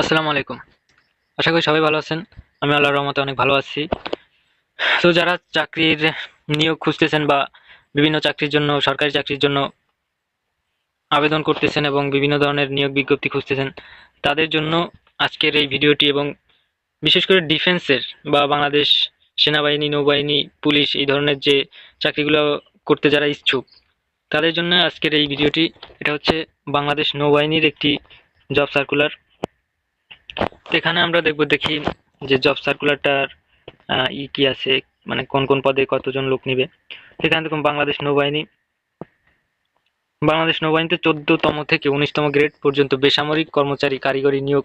আসসালামু আলাইকুম। আশা করি সবাই ভালো আছেন। আমি আল্লাহর রহমতে অনেক ভালো আছি। তো যারা চাকরির নিয়োগ খুঁজতেছেন বা বিভিন্ন চাকরির জন্য, সরকারি চাকরির জন্য আবেদন করতেছেন এবং বিভিন্ন ধরনের নিয়োগ বিজ্ঞপ্তি খুঁজতেছেন, তাদের জন্য আজকের এই ভিডিওটি এবং বিশেষ করে ডিফেন্সের বা বাংলাদেশ সেনাবাহিনী, নৌবাহিনী, পুলিশ এই ধরনের যে চাকরিগুলো করতে যারা ইচ্ছুক, তাদের জন্য আজকের এই ভিডিওটি। এটা হচ্ছে বাংলাদেশ নৌবাহিনীর একটি জব সার্কুলার। এখানে আমরা দেখব, দেখি যে জব সার্কুলারটার ই কি আছে মানে কোন কোন পদে কতজন লোক নিবে। এখানে দেখুন, বাংলাদেশ নৌবাহিনী। বাংলাদেশ নৌবাহিনীতে চোদ্দতম থেকে উনিশতম গ্রেড পর্যন্ত বেসামরিক কর্মচারী কারিগরি নিয়োগ।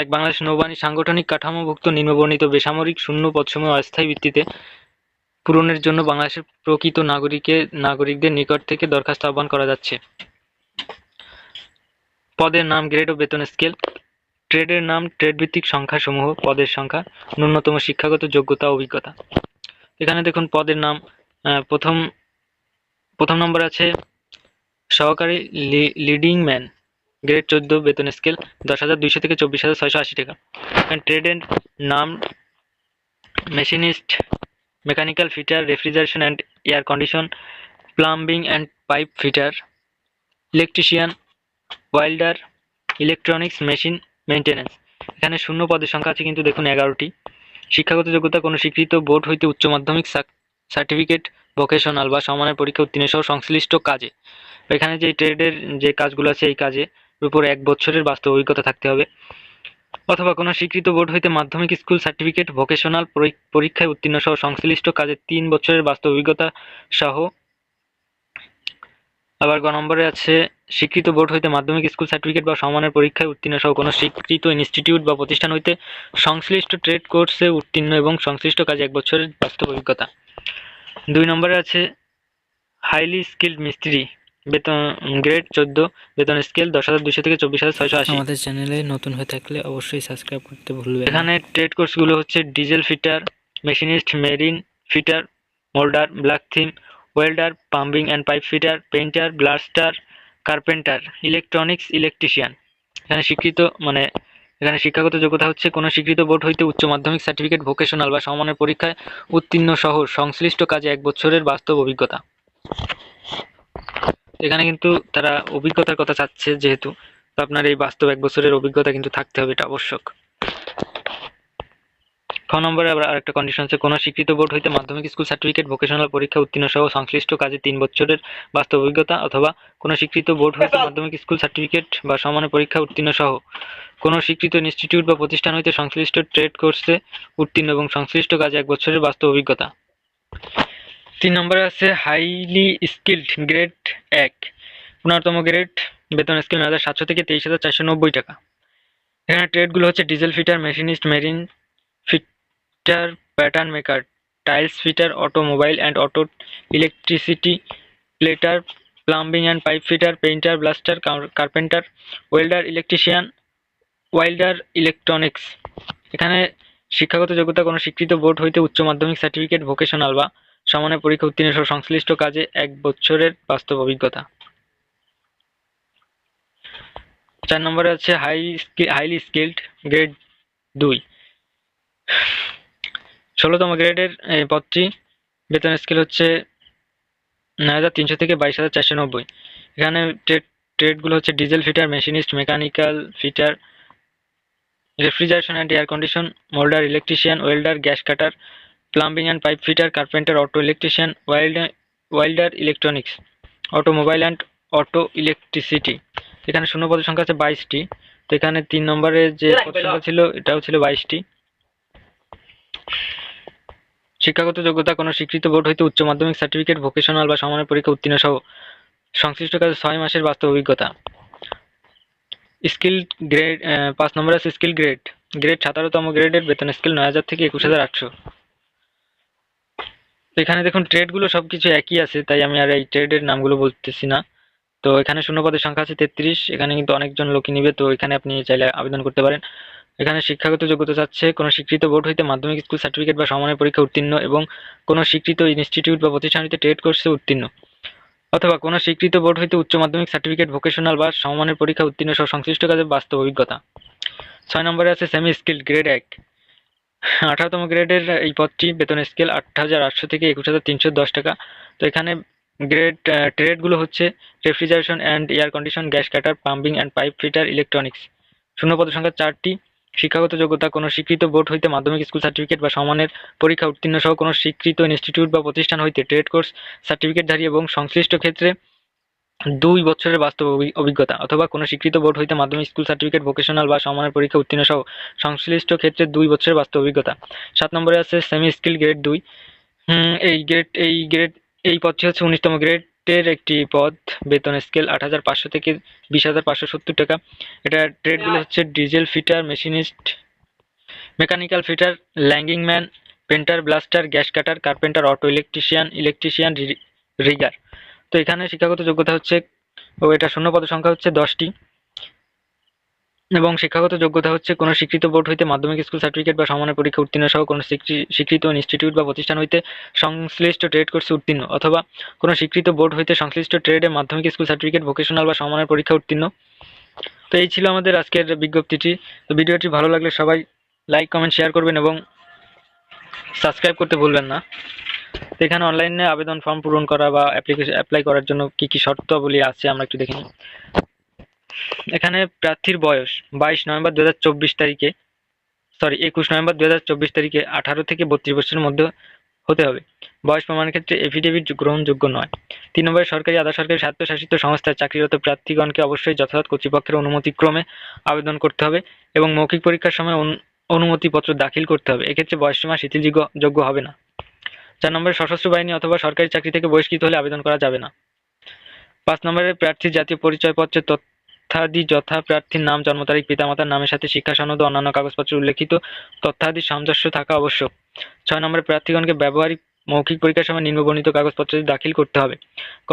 এক, বাংলাদেশ নৌবাহিনী সাংগঠনিক কাঠামোভুক্ত নিম্নবর্ণিত বেসামরিক শূন্য পদসমূহ অস্থায়ী ভিত্তিতে পূরণের জন্য বাংলাদেশের প্রকৃত নাগরিকের নাগরিকদের নিকট থেকে দরখাস্ত আহ্বান করা যাচ্ছে। পদের নাম গ্রেড ও বেতন স্কেল ট্রেডের নাম ট্রেড ভিত্তিক সংখ্যাসমূহ, পদের সংখ্যা, ন্যূনতম শিক্ষাগত যোগ্যতা, অভিজ্ঞতা। এখানে দেখুন পদের নাম প্রথম প্রথম নম্বর আছে, সহকারী লিডিং ম্যান, গ্রেড চোদ্দ, বেতন স্কেল দশ হাজার দুইশো থেকে চব্বিশ হাজার ছয়শো আশি টাকা। এখানে ট্রেডের নাম, machinist, mechanical fitter, refrigeration and air condition, plumbing and pipe fitter, electrician, welder, electronics machine maintenance এখানে শূন্য পদের সংখ্যা আছে কিন্তু দেখুন এগারোটি। শিক্ষাগত যোগ্যতা কোনো স্বীকৃত বোর্ড হইতে উচ্চ মাধ্যমিক সার্টিফিকেট ভোকেশনাল বা সমানের পরীক্ষা উত্তীর্ণ সহ সংশ্লিষ্ট কাজে। এখানে যে ট্রেডের যে কাজগুলো আছে এই কাজে উপর এক বছরের বাস্তব অভিজ্ঞতা থাকতে হবে। অথবা কোনো স্বীকৃত বোর্ড হইতে মাধ্যমিক স্কুল সার্টিফিকেট ভোকেশনাল পরীক্ষায় উত্তীর্ণ সহ সংশ্লিষ্ট কাজে তিন বছরের বাস্তব অভিজ্ঞতা সহ আবার গ নম্বরে আছে স্বীকৃত বোর্ড হইতে মাধ্যমিক স্কুল সার্টিফিকেট বা সমানের পরীক্ষায় উত্তীর্ণ সহ কোনো স্বীকৃত ইনস্টিটিউট বা প্রতিষ্ঠান হইতে সংশ্লিষ্ট ট্রেড কোর্সে উত্তীর্ণ এবং সংশ্লিষ্ট কাজে এক বছরের বাস্তব অভিজ্ঞতা দুই নম্বরে আছে হাইলি স্কিল্ড মিস্ত্রি বেতন গ্রেড চোদ্দ বেতন স্কেল দশ হাজার দুশো থেকে চব্বিশ হাজার ছয়শো আশি আমাদের চ্যানেলে নতুন হয়ে থাকলে অবশ্যই সাবস্ক্রাইব করতে ভুলবেন না। এখানে ট্রেড কোর্সগুলো হচ্ছে diesel fitter machinist marine fitter moulder blacksmith welder pumping and pipe fitter painter blaster carpenter electronics electrician এখানে শিক্ষিত মানে এখানে শিক্ষাগত যোগ্যতা হচ্ছে কোনো স্বীকৃত বোর্ড হইতে উচ্চ মাধ্যমিক সার্টিফিকেট ভোকেশনাল বা সমানের পরীক্ষায় উত্তীর্ণ সহ সংশ্লিষ্ট কাজে এক বছরের বাস্তব অভিজ্ঞতা। এখানে কিন্তু তারা অভিজ্ঞতার কথা চাচ্ছে যেহেতু আপনার এই বাস্তব এক বছরের অভিজ্ঞতা কিন্তু থাকতে হবে এটা আবশ্যক। খ নম্বরে আবার আরেকটা কন্ডিশন আছে। কোনো স্বীকৃত বোর্ড হইতে মাধ্যমিক স্কুল সার্টিফিকেট ভোকেশনাল পরীক্ষা উত্তীর্ণ সহ সংশ্লিষ্ট কাজে তিন বছরের বাস্তব অভিজ্ঞতা অথবা কোনো স্বীকৃত বোর্ড হইতে মাধ্যমিক স্কুল সার্টিফিকেট বা সমানের পরীক্ষা উত্তীর্ণ সহ কোনো স্বীকৃত ইনস্টিটিউট বা প্রতিষ্ঠান হইতে সংশ্লিষ্ট ট্রেড কোর্সে উত্তীর্ণ এবং সংশ্লিষ্ট কাজে এক বছরের বাস্তব অভিজ্ঞতা। তিন নম্বরে আছে হাইলি স্কিল্ড গ্রেড এক। পনেরোতম গ্রেড বেতন স্কেল নয় হাজার সাতশো থেকে তেইশ হাজার চারশো নব্বই টাকা। এখানে ট্রেডগুলো হচ্ছে diesel fitter machinist marine fitter pattern maker tiles fitter automobile and auto electricity plater plumbing and pipe fitter painter blaster carpenter welder electrician welder electronics এখানে শিক্ষাগত যোগ্যতা কোনো স্বীকৃত বোর্ড হইতে উচ্চ মাধ্যমিক সার্টিফিকেট ভোকেশনাল বা সমানের পরীক্ষা উত্তীর্ণ সহ সংশ্লিষ্ট কাজে এক বছরের বাস্তব অভিজ্ঞতা। চার নম্বরে আছে হাই হাইলি স্কিল্ড গ্রেড দুই। ষোলোতম গ্রেডের এই পদটি বেতন স্কেল হচ্ছে নয় হাজার তিনশো থেকে বাইশ হাজার চারশো নব্বই। এখানে ট্রেড ট্রেডগুলো হচ্ছে diesel fitter machinist mechanical fitter refrigeration and air condition moulder electrician welder gas cutter plumbing and pipe fitter carpenter auto electrician welder welder electronics automobile and auto electricity. এখানে শূন্য পদের সংখ্যা আছে বাইশটি। তো এখানে তিন নম্বরে যে পদ সংখ্যা ছিল এটাও ছিল বাইশটি। শিক্ষাগত যোগ্যতা কোনো স্বীকৃত বোর্ড হইতে উচ্চ মাধ্যমিক সার্টিফিকেট ভোকেশনাল বা সমানের পরীক্ষা উত্তীর্ণ সহ সংশ্লিষ্ট কাজে ছয় মাসের বাস্তব অভিজ্ঞতা। স্কিল গ্রেড পাঁচ নম্বর আছে স্কিল গ্রেড। গ্রেড সতেরোতম গ্রেডের বেতন স্কেল নয় হাজার থেকে একুশ হাজার আটশো। এখানে দেখুন, ট্রেডগুলো সব কিছু একই আছে, তাই আমি আর এই ট্রেডের নামগুলো বলতেছি না। তো এখানে শূন্য পদের সংখ্যা আছে তেত্রিশ, এখানে কিন্তু অনেকজন লোকই নিবে, তো এখানে আপনি চাইলে আবেদন করতে পারেন। এখানে শিক্ষাগত যোগ্যতা চাচ্ছে কোনো স্বীকৃত বোর্ড হইতে মাধ্যমিক স্কুল সার্টিফিকেট বা সমানের পরীক্ষা উত্তীর্ণ এবং কোনো স্বীকৃত ইনস্টিটিউট বা প্রতিষ্ঠান হইতে ট্রেড কোর্সে উত্তীর্ণ। অথবা কোনো স্বীকৃত বোর্ড হইতে উচ্চ মাধ্যমিক সার্টিফিকেট, ভোকেশনাল বা সমমানের পরীক্ষা উত্তীর্ণ সহ সংশ্লিষ্ট কাজে বাস্তব অভিজ্ঞতা। ছয় নম্বরে আছে সেমি স্কিল গ্রেড এক। আঠারোতম গ্রেডের এই পদটি, বেতন স্কেল আট হাজার আটশো থেকে একুশ হাজার তিনশো দশ টাকা। তো এখানে গ্রেড ট্রেডগুলো হচ্ছে refrigeration and air condition gas cutter pumping and pipe fitter electronics শূন্য পদ সংখ্যা চারটি। শিক্ষাগত যোগ্যতা, কোনো স্বীকৃত বোর্ড হইতে মাধ্যমিক স্কুল সার্টিফিকেট বা সমানের পরীক্ষা উত্তীর্ণ সহ কোনো স্বীকৃত ইনস্টিটিউট বা প্রতিষ্ঠান হইতে ট্রেড কোর্স সার্টিফিকেটধারী এবং সংশ্লিষ্ট ক্ষেত্রে দুই বছরের বাস্তব অভিজ্ঞতা অথবা কোনো স্বীকৃত বোর্ড হইতে মাধ্যমিক স্কুল সার্টিফিকেট, ভোকেশনাল বা সমানের পরীক্ষা উত্তীর্ণ সহ সংশ্লিষ্ট ক্ষেত্রে দুই বছরের বাস্তব অভিজ্ঞতা। সাত নম্বরে আছে সেমি স্কিল গ্রেড দুই এই গ্রেড এই গ্রেড এই পদটি হচ্ছে উনিশতম গ্রেডের একটি পদ বেতন স্কেল আট হাজার পাঁচশো থেকে বিশ হাজার পাঁচশো সত্তর টাকা। এটা ট্রেডগুলো হচ্ছে diesel fitter machinist mechanical fitter ল্যাঙ্গিং man painter blaster gas cutter carpenter auto electrician electrician rigger তো এখানে শিক্ষাগত যোগ্যতা হচ্ছে, ও এটা শূন্য পদ সংখ্যা হচ্ছে দশটি। এবং শিক্ষাগত যোগ্যতা হচ্ছে কোনো স্বীকৃত বোর্ড হইতে মাধ্যমিক স্কুল সার্টিফিকেট বা সমানের পরীক্ষা উত্তীর্ণ সহ কোনো স্বীকৃ- স্বীকৃত ইনস্টিটিউট বা প্রতিষ্ঠান হইতে সংশ্লিষ্ট ট্রেড কোর্সে উত্তীর্ণ, অথবা কোনো স্বীকৃত বোর্ড হইতে সংশ্লিষ্ট ট্রেডে মাধ্যমিক স্কুল সার্টিফিকেট, ভোকেশনাল বা সমানের পরীক্ষা উত্তীর্ণ। তো এই ছিল আমাদের আজকের বিজ্ঞপ্তিটি। তো ভিডিওটি ভালো লাগলে সবাই লাইক, কমেন্ট, শেয়ার করবেন এবং সাবস্ক্রাইব করতে ভুলবেন না। তো এখানে অনলাইনে আবেদন ফর্ম পূরণ করা বা অ্যাপ্লিকেশন অ্যাপ্লাই করার জন্য কি কি শর্তাবলী আছে আমরা একটু দেখে এখানে প্রার্থীর বয়স বাইশ নভেম্বর দু হাজার চব্বিশ তারিখে সরি একুশ নভেম্বর দু হাজার চব্বিশ তারিখে আঠারো থেকে বত্রিশ বছরের মধ্যে হতে হবে। বয়স প্রমাণের ক্ষেত্রে এফিডেভিট গ্রহণযোগ্য নয়। তিন নম্বরে সরকারি, আধা সরকারি স্বায়ত্তশাসিত সংস্থায় চাকরিরত প্রার্থীগণকে অবশ্যই যথাযথ কর্তৃপক্ষের অনুমতিক্রমে আবেদন করতে হবে এবং মৌখিক পরীক্ষার সময় অনু- অনুমতিপত্র দাখিল করতে হবে। এক্ষেত্রে বয়সসীমা শিথিলযোগ্য, যোগ্য হবে না। চার নম্বরে সশস্ত্র বাহিনী অথবা সরকারি চাকরি থেকে বহিষ্কৃত হলে আবেদন করা যাবে না। পাঁচ নম্বরে প্রার্থীর জাতীয় পরিচয়পত্রের তথ্যাদি যথা প্রার্থীর নাম, জন্ম তারিখ, পিতামাতার নামের সাথে শিক্ষা সনদ ও অন্যান্য কাগজপত্রে উল্লেখিত। তথ্যাদি সামঞ্জস্য থাকা আবশ্যক। ছয় নম্বরে প্রার্থীগণকে ব্যবহারিক মৌখিক পরীক্ষার সময় নিম্নবর্ণিত কাগজপত্র দাখিল করতে হবে। ক,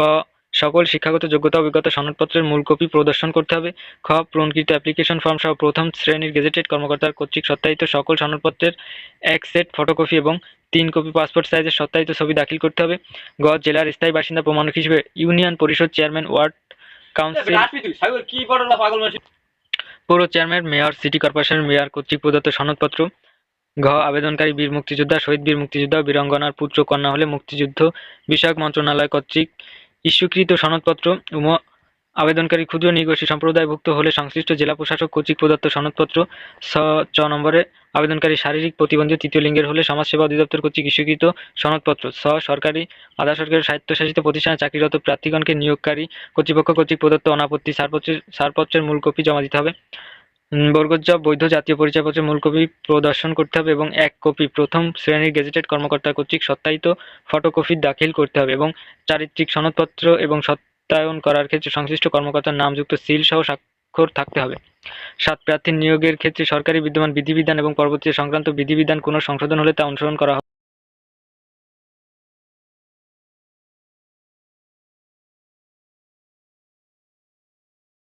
সকল শিক্ষাগত যোগ্যতা, অভিজ্ঞতা, সনদপত্রের মূল কপি প্রদর্শন করতে হবে। খ, পূরণকৃত অ্যাপ্লিকেশন ফর্ম সহ প্রথম শ্রেণির গেজেটেড কর্মকর্তার কর্তৃক সত্যায়িত সকল সনদপত্রের এক সেট ফটোকপি এবং তিন কপি পাসপোর্ট সাইজের সত্যায়িত ছবি দাখিল করতে হবে। গ, জেলার স্থায়ী বাসিন্দা প্রমাণক হিসেবে ইউনিয়ন পরিষদ চেয়ারম্যান ওয়ার্ড কাউন্সিল। পৌর chairman mayor city corporation mayor কর্তৃক প্রদত্ত সনদপত্র ঘ আবেদনকারী বীর মুক্তিযোদ্ধা শহীদ বীর মুক্তিযোদ্ধা বীরঙ্গনার বীরাঙ্গনার পুত্র কন্যা হলে মুক্তিযুদ্ধ বিষয়ক মন্ত্রণালয় কর্তৃক ইস্যুকৃত সনদপত্র উম আবেদনকারী ক্ষুদ্র নিগোষ্ঠী সম্প্রদায়ভুক্ত হলে সংশ্লিষ্ট জেলা প্রশাসক কর্তৃক প্রদত্ত সনদপত্র স চ নম্বরে আবেদনকারী শারীরিক প্রতিবন্ধী তৃতীয় লিঙ্গের হলে সমাজসেবা অধিদপ্তর কর্তৃক ইস্যুকৃত সনদপত্র। স, সরকারি, আধা সরকারি স্বায়ত্তশাসিত প্রতিষ্ঠানে চাকরিরত প্রার্থীগণকে নিয়োগকারী কর্তৃপক্ষ কর্তৃক প্রদত্ত অনাপত্তি ছাড়পত্রের ছাড়পত্রের মূল কপি জমা দিতে হবে। বর্গজ বৈধ জাতীয় পরিচয়পত্রের মূল কপি প্রদর্শন করতে হবে এবং এক কপি প্রথম শ্রেণির গেজেটেড কর্মকর্তা কর্তৃক সত্যায়িত ফটোকপি দাখিল করতে হবে এবং চারিত্রিক সনদপত্র এবং সত্যায়ন করার ক্ষেত্রে সংশ্লিষ্ট কর্মকর্তার নামযুক্ত সিল সহ স্বাক্ষর থাকতে হবে। সাত প্রার্থীর নিয়োগের ক্ষেত্রে সরকারি বিদ্যমান বিধিবিধান এবং পরবর্তী সংক্রান্ত বিধিবিধান কোনো সংশোধন হলে তা অনুসরণ করা হবে